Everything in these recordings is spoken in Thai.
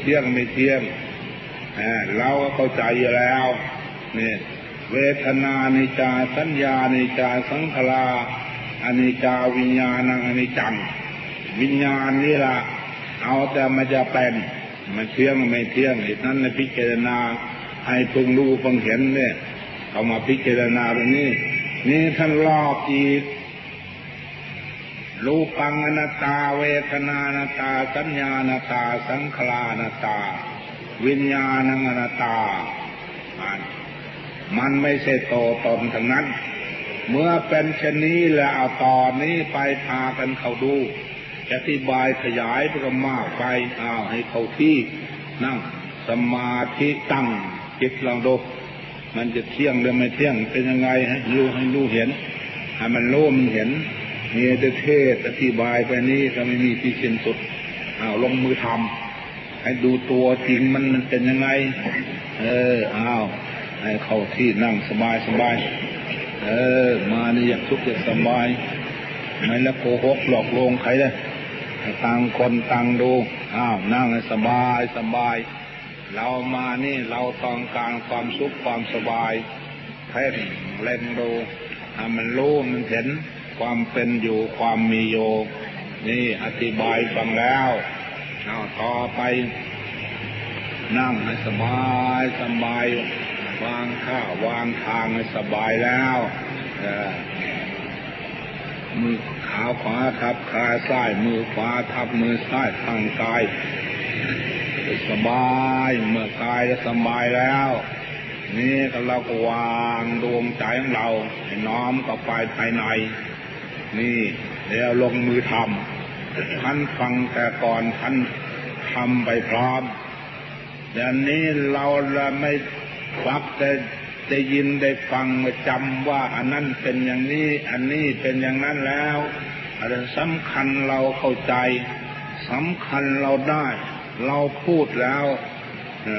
เที่ยงไม่เที่ยงเราก็เข้าใจอยู่แล้วนี่เวทนาในจาสัญญาในจาสังขารอนิจจาวิญญาณังอนิจจัง วิญญาณนี่ละเอาแต่มันจะเป็นมันเที่ยงไม่เที่ยงเหตุนั้นในพิจารณาให้พึงรู้พึงเห็นเนี่ยเอามาพิจารณาตรงนี้ นี่ท่านรอบอีก รูปังอนัตตาเวทนานาตา สัญญานาตา สังขลานาตา วิญญาณังอนัตตาอ่านมันไม่ใช่โตวตนทั้งนั้น เมื่อเป็นเช่นนี้แล้วเอาตอนนี้ไปพากันเขาดูอธิบายขยายไปก็มากไปอ้าวให้เขาที่นั่งสมาธิตั้งจิตลองดูมันจะเที่ยงหรือไม่เที่ยงเป็นยังไงให้รู้ให้รู้เห็นให้มันรู้มันเห็น มีแต่เทศอธิบายไปนี้ก็ไม่มีที่สิ้นสุดอ้าวลงมือทำให้ดูตัวจริงมันมันเป็นยังไง เอออ้าวให้เข้าที่นั่งสบายสบายเออ มานี่อยากทุกข์อยากสบายไม่แล้วโกหกหลอกลวงใครเลยต่างคนต่างดูอ้าวนั่งให้สบายสบาย เรามานี่เราต้องการความสุขความสบายเพ่งเล่นดูให้มันรู้มันเห็น ความเป็นอยู่ความมีโยนี่อธิบายฟังแล้วเอาต่อไปนั่งให้สบายสบายวางข้าวางทางให้สบายแล้วเออมือขาขวาทับขาซ้ายมือขวาทับมือซ้ายทางกายสบายเมื่อกายจะสบายแล้ว นี่ก็เราก็วางดวงใจของเราให้น้อมเข้าไปภายใน นี่แล้วลงมือทำท่านฟังแต่ก่อนท่านทำไปพร้อมแต่นี้เราละไม่ฟักแต่ได้ยินได้ฟังมาจำว่าอันนั้นเป็นอย่างนี้ อันนี้เป็นอย่างนั้นแล้วอะไรสำคัญเราเข้าใจสำคัญเราได้ เราพูดแล้ว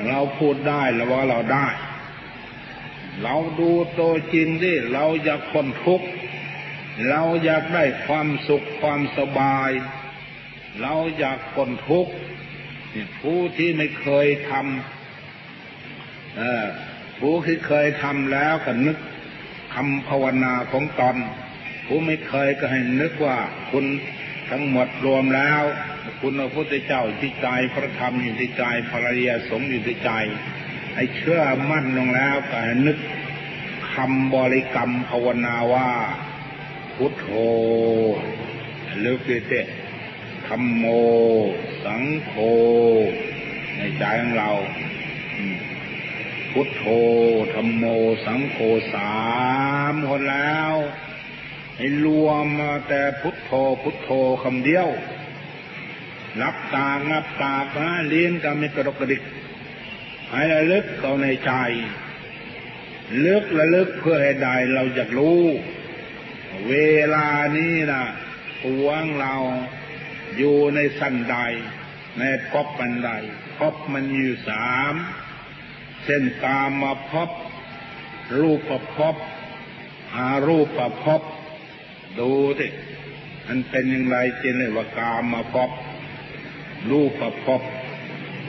เราพูดได้แล้วว่าเราได้ เราดูตัวจริงดิเราอยากคนทุกข์ เราอยากได้ความสุขความสบาย เราอยากคนทุกข์ผู้ที่ไม่เคยทำผู้ที่เคยทำแล้วก็นึกคำภาวนาของตอน ผู้ไม่เคยก็ให้นึกว่าคุณทั้งหมดรวมแล้ว คุณพระพุทธเจ้าอยู่ที่ใจพระธรรมอยู่ที่ใจภรรยาสงอยู่ที่ใจให้เชื่อมั่นลงแล้วก็ให้นึกคำบริกรรมภาวนาว่า พุทโธลึกเตะธรรมโม สังโฆ ในใจของเรา พุทโธธรรมโม สังโฆสามคนแล้วให้รวมมาแต่พุทโธ พุทโธคำเดียว รับตางับตานะเลี้ยงก็ไม่กระดกกระดิกให้ระลึกเข้าในใจ ลึกระลึกเพื่อให้ได้เราจะรู้ เวลานี้นะปวงเราอยู่ในสันใด ในพบมันใดพบมันอยู่สามเส้นตามมาพบ รูปประพบอารูปประพบ ดูสิมันเป็นอย่างไรเจนเลยว่ากามมาพบ รูปประพบ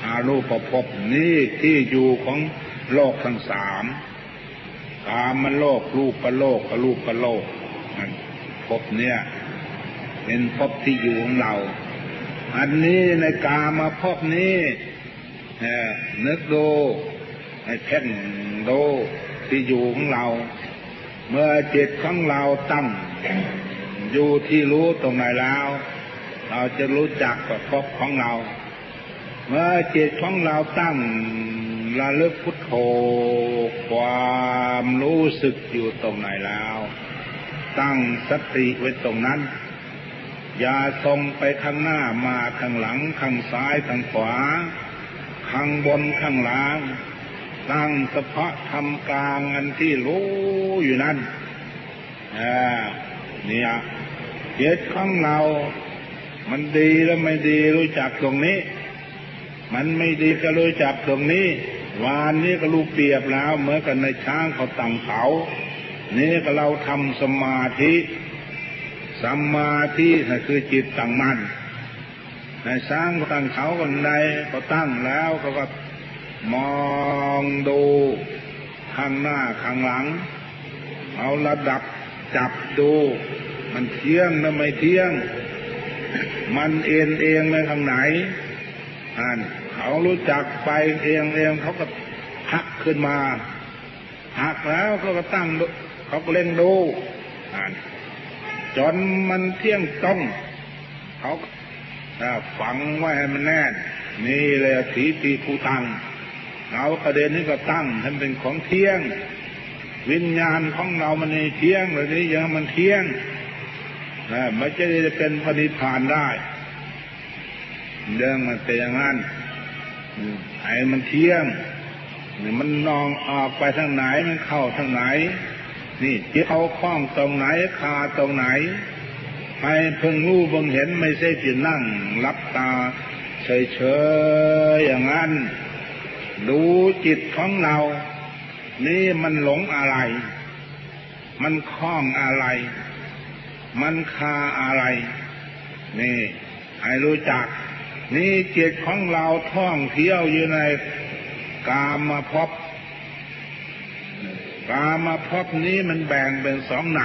อารูปประพบนี่ที่อยู่ของโลกทั้งสามกามมันโลกรูปประโลกกับรูปประโลก มันพบเนี่ยเป็นพบที่อยู่ของเรา อันนี้ในกามาพบนี้เนึกดูให้เพ่งดูที่อยู่ของเรา เมื่อจิตของเราตั้งอยู่ที่รู้ตรงไหนแล้ว เราจะรู้จักกับพบของเรา เมื่อจิตของเราตั้งระลึกพุทโธความรู้สึกอยู่ตรงไหนแล้ว ตั้งสติไว้ตรงนั้น อย่าส่งไปข้างหน้ามาข้างหลังข้างซ้ายข้างขวา ข้างบนข้างล่าง ตั้งเฉพาะทำกลางอันที่รู้อยู่นั่นเนี่ยเจตของเรา มันดีแล้วไม่ดีรู้จักตรงนี้ มันไม่ดีก็รู้จักตรงนี้ วานนี้ก็รู้เปรียบแล้วเหมือนกันในช้างเขาตั้งเขา นี่ก็เราทำสมาธิสมาธินั่นคือจิตตั้งมั่นในสร้างก็ตั้งเขาคนใดก็ตั้งแล้วเขาก็มองดูข้างหน้าข้างหลัง เอาระดับจับดู มันเที่ยงหรือไม่เที่ยง มันเอ็นเองไปทางไหนอ่านเขารู้จักไปเองเองเขาก็หักขึ้นมาหักแล้วเขาก็ตั้ง เขาก็เล่นดูอ่านจนมันเที่ยงตรงเขาฝังไว้ให้มันแน่นนี่เลยถีตีภูตังเราประเด็นนี้ก็ตั้งให้มันเป็นของเที่ยง วิญญาณของเรามันในเที่ยงเลยนี้ยังมันเที่ยงนะมันจะได้เป็นพระนิพพานได้ เรื่องมันเป็นอย่างนั้นอืมไอ้มันเที่ยงมันนองออกไปทางไหนมันเข้าทางไหน นี่เอาข้องตรงไหนคาตรงไหน ให้เพิ่งรู้เบิ่งเห็นไม่ใช่จะนั่งรับตา เฉยๆอย่างนั้น ดูจิตของเรา นี่มันหลงอะไร มันคล้องอะไร มันคาอะไร นี่ให้รู้จัก นี่จิตของเราท่องเที่ยวอยู่ในกามาพบ กามาพบนี้มันแบ่งเป็นสองใน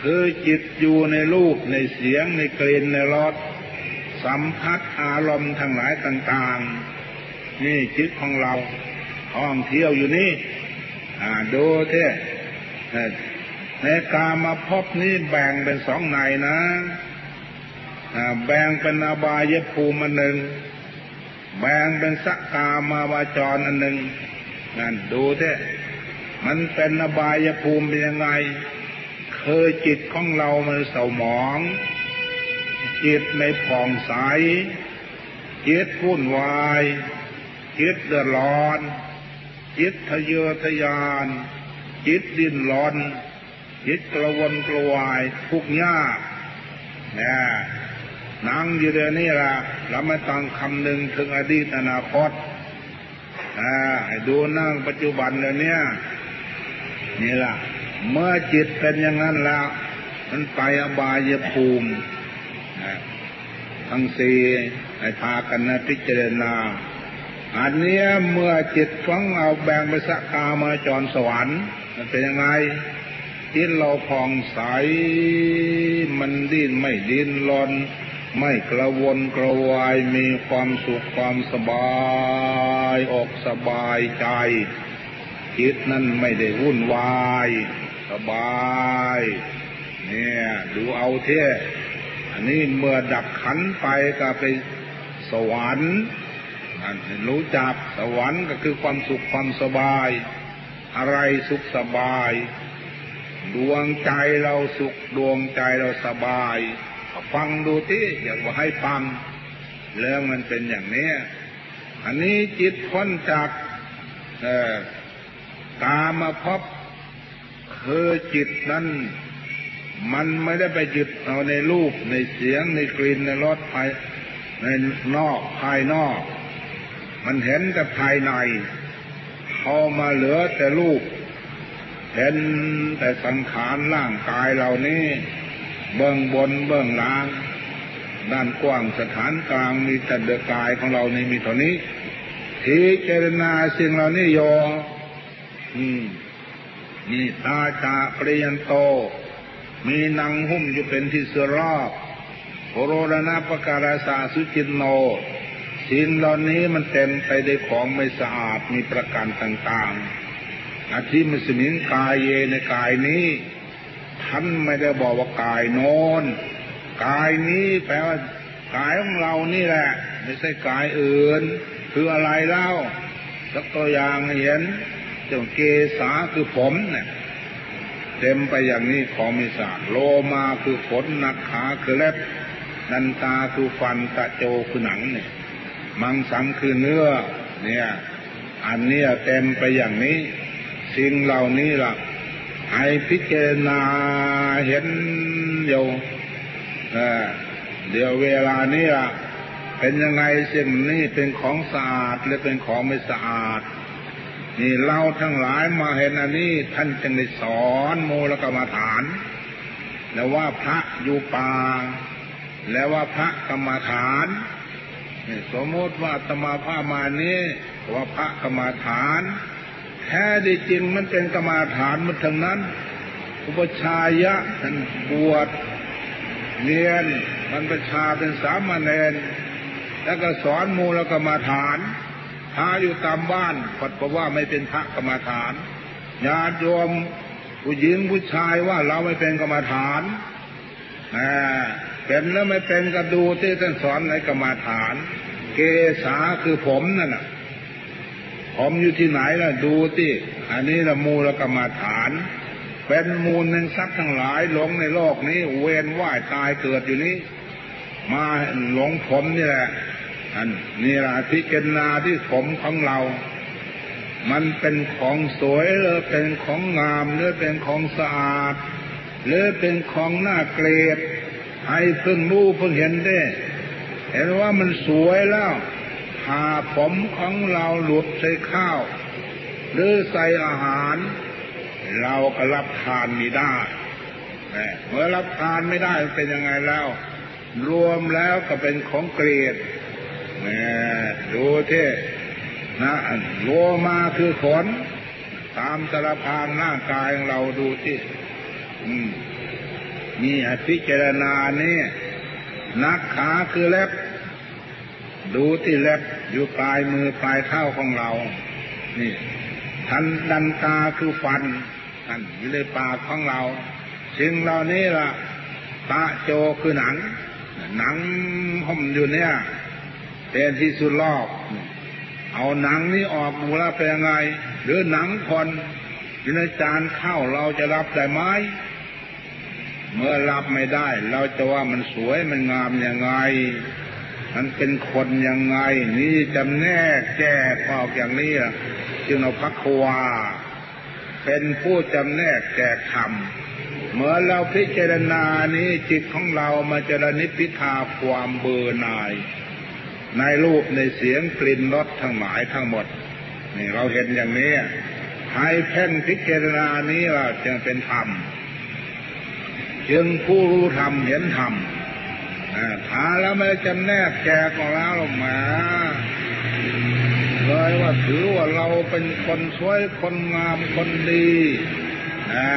คือจิตอยู่ในรูปในเสียงในกลิ่นในรสสัมผัสอารมณ์ทั้งหลายต่าง ๆ นี่จิตของเราท่องเที่ยวอยู่นี่อ่าดูเท่ในกามาพบนี้แบ่งเป็นสองในนะแบ่งเป็นอบายภูมิอันหนึ่ง แบ่งเป็นสักกามาวาจรอันหนึ่งนั่นดูเท่ มันเป็นอบายภูมิเป็นยังไงเคยจิตของเรามันเศร้าหมอง จิตไม่ผ่องใส จิตวุ่นวาย จิตเดือดร้อน จิตทะเยอทะยาน จิตดิ้นรนจิตกระวนกระวายทุกข์ยากนี่นั่งอยู่เดี๋ยวนี้ละเราไม่ต้องคำหนึ่งถึงอดีตอนาคตอ่าดูนั่งปัจจุบันเดี๋ยวนี้ นี่ล่ะ เมื่อจิตเป็นอย่างนั้นแล้ว มันไปอบายภูมิทั้งสี่ให้พากันนะพิจารณา อันนี้เมื่อจิตฟังเอาแบ่งไปสักกามาจรสวรรค์มันเป็นยังไงจิตเราผ่องใสมันดิ้นไม่ดิ้นรนไม่กระวนกระวายมีความสุขความสบาย ออกสบายใจ จิตนั้นไม่ได้วุ่นวาย สบาย เนี่ยดูเอาเท่อันนี้เมื่อดับขันไปก็ไปสวรรค์อันรู้จักสวรรค์ก็คือความสุขความสบาย อะไรสุขสบาย ดวงใจเราสุขดวงใจเราสบาย ฟังดูที่อยากว่าให้ฟังเรื่องมันเป็นอย่างนี้ อันนี้จิตพ้นจากเอ่อ กามาพบคือจิตนั้นมันไม่ได้ไปยึดเอาในรูปในเสียงในกลิ่นในรสภายในนอกภายนอก มันเห็นแต่ภายในเข้ามาเหลือแต่รูป เห็นแต่สังขารร่างกายเหล่านี้ เบื้องบนเบื้องล่าง ด้านกว้างสถานกลางมีแต่เดือกายของเรานี่มีเท่านี้พิจรณาสิ่งเหล่านี้โย มีตาจาเปริยันโต มีนางหุ้มอยู่เป็นที่เสือรอบโคโรรณปการาสาสุจินโนสิ่งเหล่านี้มันเต็มไปด้วยของไม่สะอาดมีประการต่างๆอาทิมสมิงกายเยในกายนี้ ท่านไม่ได้บอกว่ากายโน้นกายนี้แปลว่ากายของเรานี่แหละ ไม่ใช่กายอื่น คืออะไรเล่าสักตัวอย่างเห็น เจ้าเกษาคือผมเนี่ยเต็มไปอย่างนี้ของมีสารโลมาคือขนนักขาคือเล็บนันตาคือฟันตะโจคือหนังเนี่ยมังสังคือเนื้อ เนี่ย อันเนี้ยเต็มไปอย่างนี้ สิ่งเหล่านี้ล่ะให้พิจารณาเห็นเดี๋ยวเดี๋ยวเวลานี้ล่ะเป็นยังไงสิ่งนี้เป็นของสะอาดหรือเป็นของไม่สะอาด นี่เราทั้งหลายมาเห็นอันนี้ท่านจึงได้สอนโมลกรรมฐาน แล้วว่าพระอยู่ป่า แล้วว่าพระกรรมฐานสมมติว่าตมาพามานี้ว่าพระกรรมฐาน แท้ที่จริงมันเป็นกรรมฐานมันทั้งนั้น อุปชายะท่านบวชเรียนบรรพชาเป็นสามเณรแล้วก็สอนมูลกรรมฐาน พาอยู่ตามบ้านปัดเพราะว่าไม่เป็นพระกรรมฐานญาติโยมผู้หญิงผู้ชายว่าเราไม่เป็นกรรมฐานเป็นแล้วไม่เป็นก็ดูที่ท่านสอนในกรรมฐาน เกษาคือผมนั่นน่ะ ผมอยู่ที่ไหนล่ะดูที่อันนี้ละมูลกรรมฐาน เป็นมูลหนึ่งทรัพย์ทั้งหลายหลงในโลกนี้ เวียนว่ายตายเกิดอยู่นี้ มาหลงผมนี่แหละ อันนี่ละพิจารณาที่ผมของเรา มันเป็นของสวยหรือเป็นของงามหรือเป็นของสะอาด หรือเป็นของน่าเกลียดให้เพิ่งรู้เพิ่งเห็นได้เห็นว่ามันสวยแล้วหาผมของเราหลุดใส่ข้าว หรือใส่อาหาร เราก็รับทานไม่ได้เมื่อรับทานไม่ได้เป็นยังไงแล้ว รวมแล้วก็เป็นของเกลียด แหมดูที่นะโลมาคือขน ตามสารพานร่างกายของเราดูที่อืมนี่ให้พิจารณานี่นักขาคือเล็บ ดูที่เล็บอยู่ปลายมือปลายเท้าของเรา นี่ ทันดันตาคือฟันนั่นอยู่ในปากของเราสิ่งเหล่านี้ล่ะตาโจคือหนัง หนังห่มอยู่เนี่ย เป็นที่สุดรอบ เอาหนังนี้ออกดูลวเป็นยังไง หรือหนังคนอยู่ในจานข้าวเราจะรับได้ไหมเมื่อรับไม่ได้ เราจะว่ามันสวยมันงามยังไง มันเป็นคนยังไง นี่จำแนกแจกออกอย่างนี้ล่ะจึงเอาพักควาเป็นผู้จำแนกแจกธรรมเมื่อเราพิจารณานี้จิตของเรามาจรนิพพิทาความเบื่อหน่าย ในรูปในเสียงกลิ่นรสทั้งหลายทั้งหมด นี่เราเห็นอย่างนี้ ให้เพ่งพิจารณานี้เราจึงเป็นธรรม จึงผู้รู้ธรรมเห็นธรรมถาแล้วไม่จำแนกแจกออกแล้วหมาเลยว่าถือว่าเราเป็นคนสวยคนงามคนดีอ่า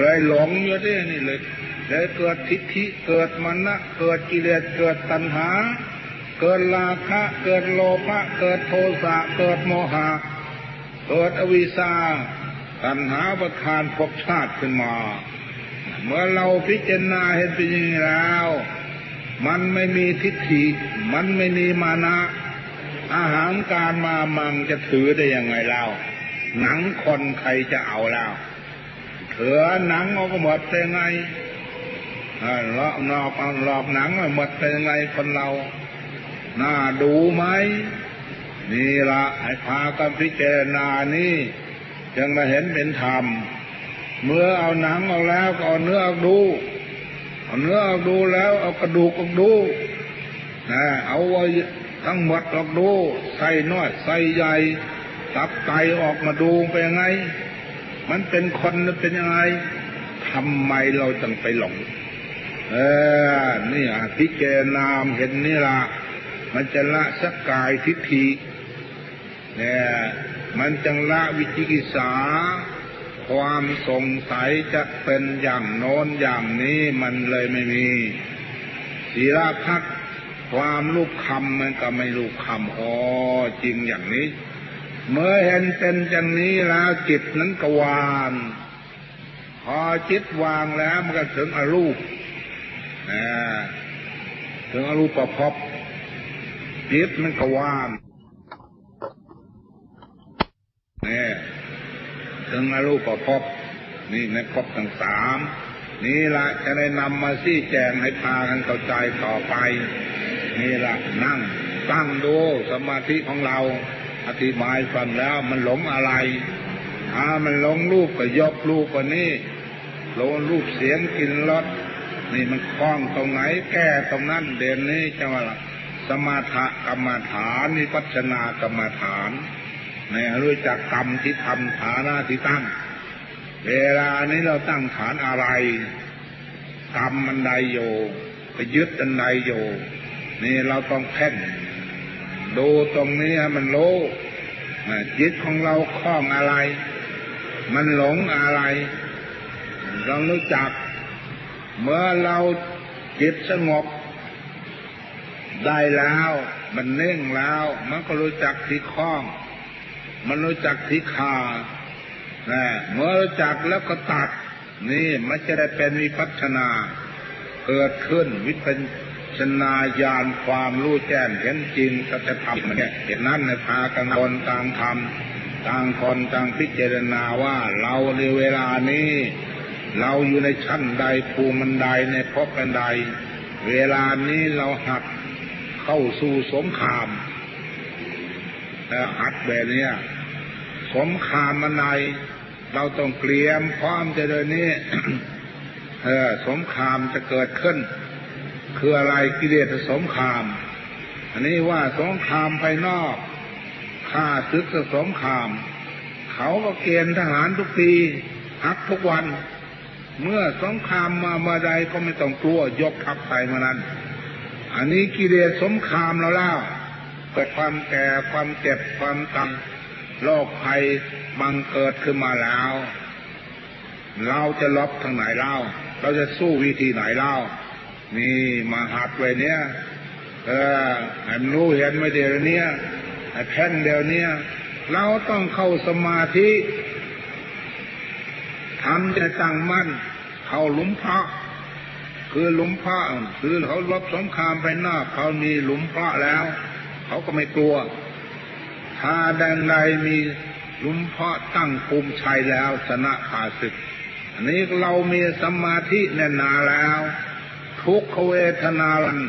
เลยหลงอยู่ที่นี่เลยเลยเกิดทิฏฐิเกิดมันนะเกิดกิเลสเกิดตัณหา เกิดราคะ เกิดโลภะเกิดโทสะเกิดโมหะ เกิดอวิชชาตัณหาประทานภพชาติขึ้นมา เมื่อเราพิจารณาเห็นเป็นอย่างนี้แล้ว มันไม่มีทิฏฐิ มันไม่มีมานะ อาหารการมามังจะถือได้ยังไงเล่า หนังคนใครจะเอาแล้วเถือหนังเอาก็หมดไปไงเลาะนอกเอาหลอกหนังหมดไปยังไงคนเรา น่าดูไหมนี่ละให้พากันพิจารณานี่จึงมาเห็นเป็นธรรม เมื่อเอาหนังออกแล้วก็เอาเนื้อออกดู เอาเนื้อออกดูแล้วเอากระดูกออกดูนะเอาไว้ทั้งหมดออกดูใส่น้อยใส่ใหญ่ตับไตออกมาดูไปยังไง มันเป็นคนเป็นยังไงทำไมเราจึงไปหลง เออนี่อพิจารณาเห็นนี่ละ มันจะละสักกายทิฏฐิเนี่ยมันจังละวิจิกิสา ความสงสัยจะเป็นอย่างโน้นอย่างนี้มันเลยไม่มี ศีลพักความรูปคำมันก็ไม่รูปคำอ๋อจริงอย่างนี้ เมื่อเห็นเป็นอย่างนี้แล้วจิตนั้นก็วางพอจิตวางแล้วมันก็ถึงอรูปนะถึงอรูปประพบ จิตมันก็ว่างนี่ถึงอรูปประพบนี่ในพบทั้งสามนี่ละจะได้นำมาชี้แจงให้พากันเข้าใจต่อไป นี่ละนั่งตั้งดูสมาธิของเรา อธิบายฟังแล้วมันหลงอะไรถ้ามันหลงรูปก็ยกรูปกว่านี้หลงรูปเสียงกินรสนี่มันคล้องตรงไหนแก้ตรงนั้นเด่นนี้จะว่า สมาธกรรมฐานนิพัฒนากรรมฐานเนี่ยรู้จักกรรมที่ทำฐานะที่ตั้ง เวลานี้เราตั้งฐานอะไร กรรมมันใดโยไปยึดอันใดอยู่ นี่เราต้องเพ่งดูตรงนี้มันรู้อ่าจิตของเราคล้องอะไร มันหลงอะไร เรารู้จัก เมื่อเราจิตสงบ ได้แล้ว มันเน่งแล้ว มันก็รู้จักที่คล้อง มันรู้จักที่คานะเมื่อรู้จักแล้วก็ตัด นี่มันจะได้เป็นวิพัฒนา เกิดขึ้นวิปัสสนาญาณความรู้แจ้งเห็นจริงสัจธรรมเนี่ยเหตุนั้นในพากันคนต่างทำต่างคนต่างพิจารณาว่าเราในเวลานี้ เราอยู่ในชั้นใดภูมิมันใดในภพกันใด เวลานี้เราหัด เข้าสู่สงครามแต่หัดแบบนี้สงครามมันในเราต้องเตรียมพร้อมจะเดินนี้เออสงครามจะเกิดขึ้น คืออะไรกิเลสสงคราม อันนี้ว่าสงครามภายนอกข้าศึกสงคราม เขาก็เกณฑ์ทหารทุกปีพักทุกวัน เมื่อสงครามมาเมื่อใดก็ไม่ต้องกลัวยกทัพไปมานั้น อันนี้กิเลสสงคามเราแล้วเกิดความแก่ความเจ็บความตายโรคภัยบังเกิดขึ้นมาแล้ว เราจะลบทางไหนเล่า เราจะสู้วิธีไหนเล่า นี่มาหัดไว้เนี้ยเออให้มันรู้เห็นไม่เดี๋ยวเนี้ยให้แพ่นเดี๋ยวเนี้ยเราต้องเข้าสมาธิทำจะตั้งมั่น เข้าลุมพระ คือหลุมพระคือเขาลบสงครามไปหน้าเขามีหลุมพระแล้ว เขาก็ไม่กลัว ถ้าแดนใดมีหลุมพระตั้งภูมิชัยแล้วชนะขาศึก อันนี้เรามีสมาธิแน่นหนาแล้ว ทุกขเวทนาลัน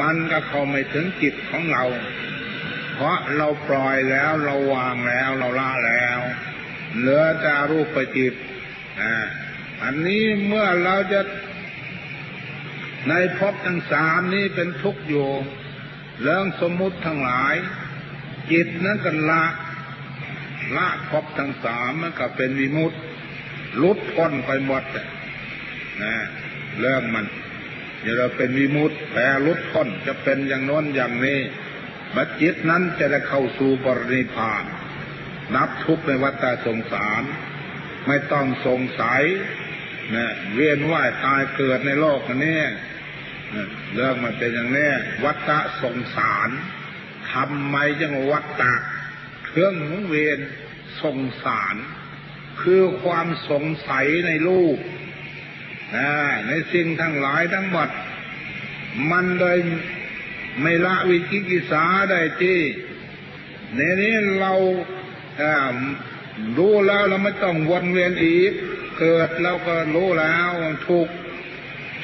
มันก็เข้าไม่ถึงจิตของเรา เพราะเราปล่อยแล้วเราวางแล้วเราละแล้วเหลือแต่รูปจิตอ่าอันนี้เมื่อเราจะ ในภพทั้งสามนี้เป็นทุกข์อยู่เรื่องสมมุติทั้งหลาย จิตนั้นก็ละ ละภพทั้งสามมันก็เป็นวิมุตติลุดพ้นไปหมดนะเรื่องมันเดี๋ยวเราเป็นวิมุตติแต่ลุดพ้นจะเป็นอย่างน้นอย่างนี้บัดจิตนั้นจะได้เข้าสู่บรินิพาน นับทุกในวัฏสงสาร ไม่ต้องสงสัยนะเวียนว่ายตายเกิดในโลกนี้ เรื่องมันเป็นอย่างนี้วัฏสงสารทำไมจึงวัฏะเครื่องหมุนเวียนสงสาร คือความสงสัยในรูปในสิ่งทั้งหลายทั้งหมด มันเลยไม่ละวิจิกิสาได้ที่ในนี้เรารู้แล้วเราไม่ต้องวนเวียนอีก เกิดเราก็รู้แล้วมันทุก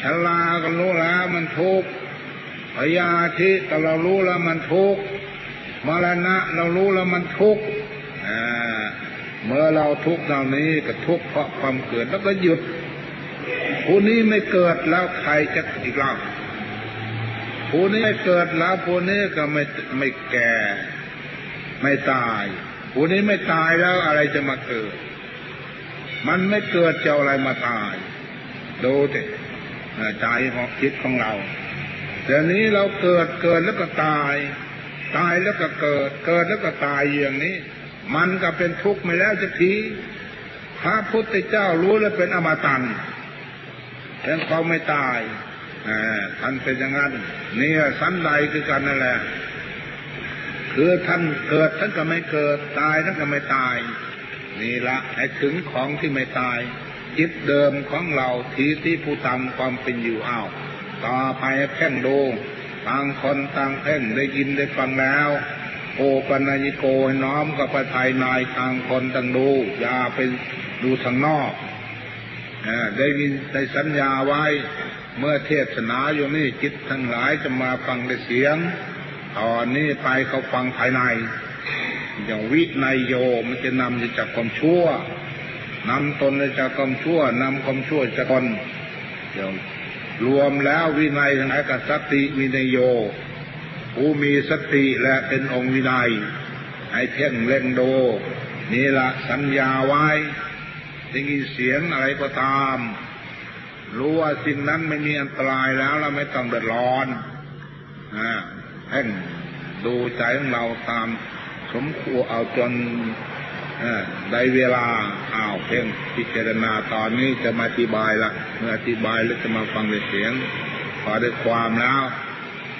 ชราก็รู้แล้วมันทุกข์พยาธิก็เรารู้แล้วมันทุกข์มรณะเรารู้แล้วมันทุกข์อ่าเมื่อเราทุกข์เหล่านี้ก็ทุกข์เพราะความเกิดแล้วก็หยุดผู้นี้ไม่เกิดแล้วใครจะอีกเล่าผู้นี้ไม่เกิดแล้วผู้นี้ก็ไม่ไม่แก่ ไม่ตาย ผู้นี้ไม่ตายแล้วอะไรจะมาเกิด มันไม่เกิดจะอะไรมาตาย ดูสิ ใจของคิดของเราเดี๋ยวนี้เราเกิดเกิดแล้วก็ตาย ตายแล้วก็เกิด เกิดแล้วก็ตายอย่างนี้ มันก็เป็นทุกข์ไม่แล้วจะทีพระพุทธเจ้ารู้แล้วเป็นอมตะแต่เขาไม่ตายท่านเป็นอย่างนั้นนี่สันใดคือกันนั่นแหละคือท่านเกิดท่านก็ไม่เกิด ตายท่านก็ไม่ตาย นี่ละให้ถึงของที่ไม่ตาย จิตเดิมของเราทีที่ผู้ทำความเป็นอยู่อ้าวต่อไปเพ่งดูต่างคนต่างเพ่งได้ยินได้ฟังแล้วโอปัญญิโกน้อมกับภายในต่างคนต่างดูอย่าไปดูทางนอกได้ยินได้สัญญาไว้ เมื่อเทศนาอยู่นี่จิตทั้งหลายจะมาฟังได้เสียงตอนนี้ไปเขาฟังภายในอย่างวินัยโยมันจะนำจากความชั่ว นำตนจากความชั่วนำความชั่วจากคนเดี๋ยวรวมแล้ววินัยทั้งหลายกับสติวินัยโยผู้มีสติและเป็นองค์วินัย ให้เพ่งเล่งโดนี่ละสัญญาไว้ได้ยินเสียงอะไรก็ตาม รู้ว่าสิ่งนั้นไม่มีอันตรายแล้วเราไม่ต้องเดือดร้อนอ่าเพ่งดูใจของเราตามสมควรเอาจน ได้เวลาอ้าวเพ่งพิจารณาตอนนี้จะมาอธิบายละเมื่ออธิบายแล้วจะมาฟังเสียง พอได้ความแล้ว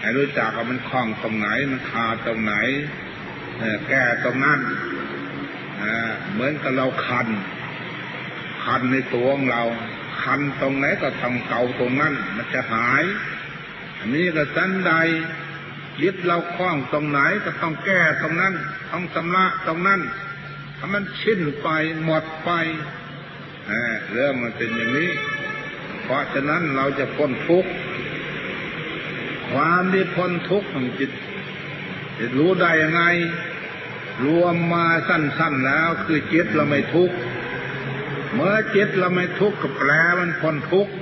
ให้รู้จักว่ามันคล้องตรงไหนมันขาดตรงไหนแก้ตรงนั้นเหมือนกับเราคัน คันในตัวของเรา คันตรงไหนก็ต้องเก่าตรงนั้น มันจะหาย อันนี้ก็สันใดยึดเราคล้องตรงไหนก็ต้องแก้ตรงนั้น ต้องชำระตรงนั้น ถ้ามันชิ้นไปหมดไปเรื่องมันเป็นอย่างนี้ เพราะฉะนั้นเราจะพ้นทุกข์ความที่พ้นทุกข์ของจิตจะรู้ได้ยังไง รวมมาสั้น ๆแล้ว คือจิตเราไม่ทุกข์เมื่อจิตเราไม่ทุกข์ก็แปลมันพ้นทุกข์